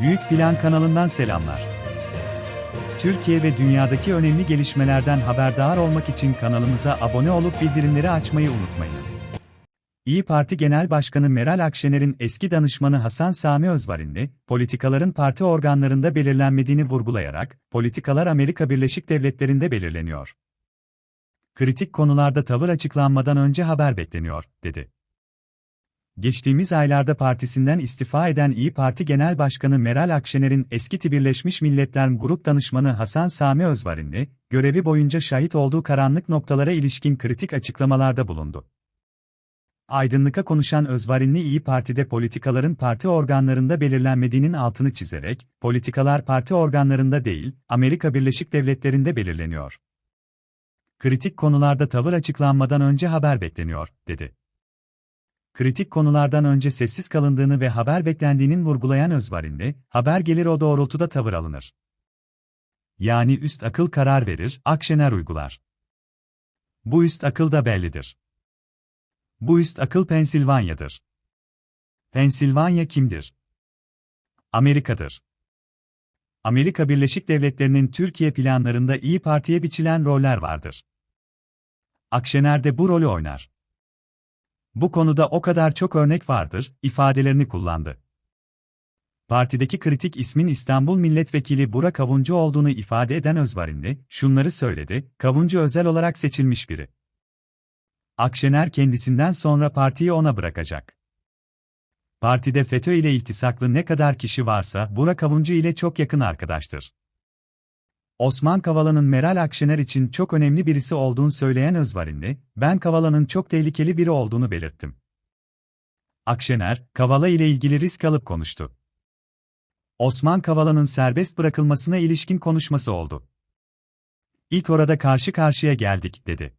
Büyük Plan kanalından selamlar. Türkiye ve dünyadaki önemli gelişmelerden haberdar olmak için kanalımıza abone olup bildirimleri açmayı unutmayınız. İyi Parti Genel Başkanı Meral Akşener'in eski danışmanı Hasan Sami Özvarinli, politikaların parti organlarında belirlenmediğini vurgulayarak, politikalar Amerika Birleşik Devletleri'nde belirleniyor. Kritik konularda tavır açıklanmadan önce haber bekleniyor, dedi. Geçtiğimiz aylarda partisinden istifa eden İyi Parti Genel Başkanı Meral Akşener'in eski Birleşmiş Milletler Grup Danışmanı Hasan Sami Özvarinli, görevi boyunca şahit olduğu karanlık noktalara ilişkin kritik açıklamalarda bulundu. Aydınlık'a konuşan Özvarinli İyi Parti'de politikaların parti organlarında belirlenmediğinin altını çizerek, politikalar parti organlarında değil, Amerika Birleşik Devletleri'nde belirleniyor. Kritik konularda tavır açıklanmadan önce haber bekleniyor, dedi kritik konulardan önce sessiz kalındığını ve haber beklendiğinin vurgulayan Özvarinli, haber gelir o doğrultuda tavır alınır. Yani üst akıl karar verir, Akşener uygular. Bu üst akıl da bellidir. Bu üst akıl Pensilvanya'dır. Pensilvanya kimdir? Amerika'dır. Amerika Birleşik Devletleri'nin Türkiye planlarında İyi Parti'ye biçilen roller vardır. Akşener de bu rolü oynar. Bu konuda o kadar çok örnek vardır, ifadelerini kullandı. Partideki kritik ismin İstanbul Milletvekili Burak Kavuncu olduğunu ifade eden Özvarinli, şunları söyledi, Kavuncu özel olarak seçilmiş biri. Akşener kendisinden sonra partiyi ona bırakacak. Partide FETÖ ile iltisaklı ne kadar kişi varsa Burak Kavuncu ile çok yakın arkadaştır. Osman Kavala'nın Meral Akşener için çok önemli birisi olduğunu söyleyen Özvarinli, ben Kavala'nın çok tehlikeli biri olduğunu belirttim. Akşener, Kavala ile ilgili risk alıp konuştu. Osman Kavala'nın serbest bırakılmasına ilişkin konuşması oldu. İlk orada karşı karşıya geldik, dedi.